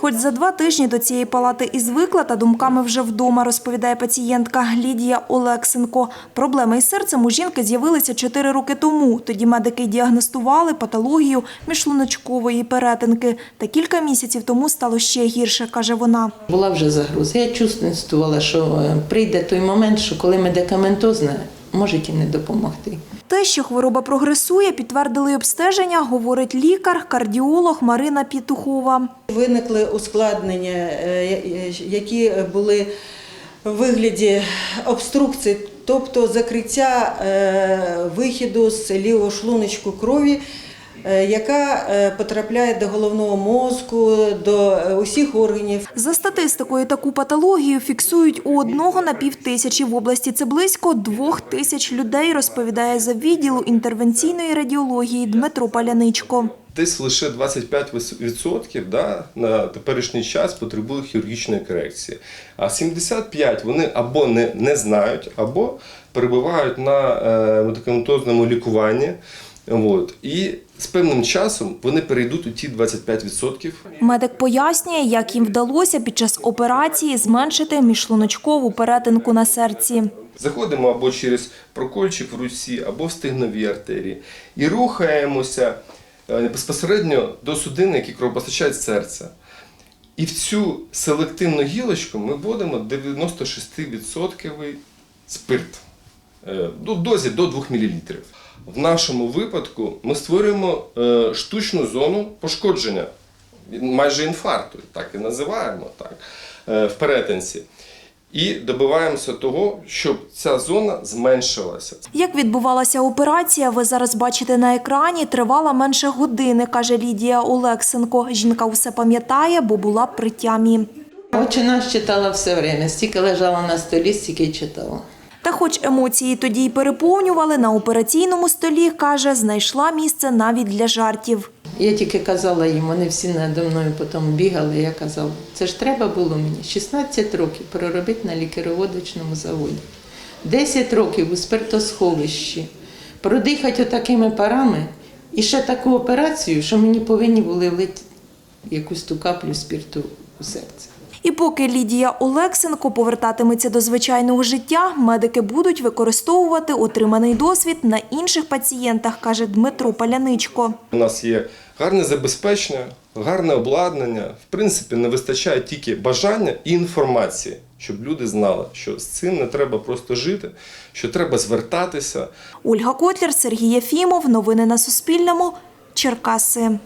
Хоч за два тижні до цієї палати і звикла, та думками вже вдома, розповідає пацієнтка Лідія Олексенко. Проблеми із серцем у жінки з'явилися чотири роки тому. Тоді медики діагностували патологію міжшлуночкової перетинки. Та кілька місяців тому стало ще гірше, каже вона. Була вже загроза. Я чувствувала, що е, прийде той момент, що коли медикаментозне, може і не допомогти. Те, що хвороба прогресує, підтвердили обстеження, говорить лікар, кардіолог Марина Пітухова. Виникли ускладнення, е, які були в вигляді обструкції, тобто закриття е, вихіду з лівого шлуночку крові, е, яка е, потрапляє до головного мозку, до е, усіх органів. За статистикою, таку патологію фіксують у одного на пів тисячі. В області це близько двох тисяч людей, розповідає за відділу інтервенційної радіології Дмитро Паляничко. Десь лише 25% да, на теперішній час потребують хірургічної корекції. А 75% вони або не, не знають, або перебувають на е, медикаментозному лікуванні. От. І з певним часом вони перейдуть у ті 25%. Медик пояснює, як їм вдалося під час операції зменшити міжшлуночкову перетинку на серці. Заходимо або через прокольчик в руці, або в стегновій артерії. І рухаємося е, безпосередньо до судин, які кровопостачають серце. І в цю селективну гілочку ми вводимо 96% спирт в дозі до 2 мл. В нашому випадку ми створюємо е, штучну зону пошкодження, майже інфаркту, так і називаємо так, е, в перетинці. І добиваємося того, щоб ця зона зменшилася. Як відбувалася операція, ви зараз бачите на екрані. Тривала менше години, каже Лідія Олексенко. Жінка усе пам'ятає, бо була при тямі. Отче наш читала все время, стільки лежала на столі, стільки й читала. Та хоч емоції тоді й переповнювали, на операційному столі, каже, знайшла місце навіть для жартів. Я тільки казала їм, вони всі надо мною потім бігали. Я казала, це ж треба було мені 16 років проробити на лікероводочному заводі, 10 років у спиртосховищі, продихати отакими парами і ще таку операцію, що мені повинні були влити якусь ту каплю спирту у серце. І поки Лідія Олексенко повертатиметься до звичайного життя, медики будуть використовувати отриманий досвід на інших пацієнтах, каже Дмитро Паляничко. У нас є гарне забезпечення, гарне обладнання. В принципі, не вистачає тільки бажання і інформації, щоб люди знали, що з цим не треба просто жити, що треба звертатися. Ольга Котляр, Сергій Єфімов. Новини на Суспільному. Черкаси.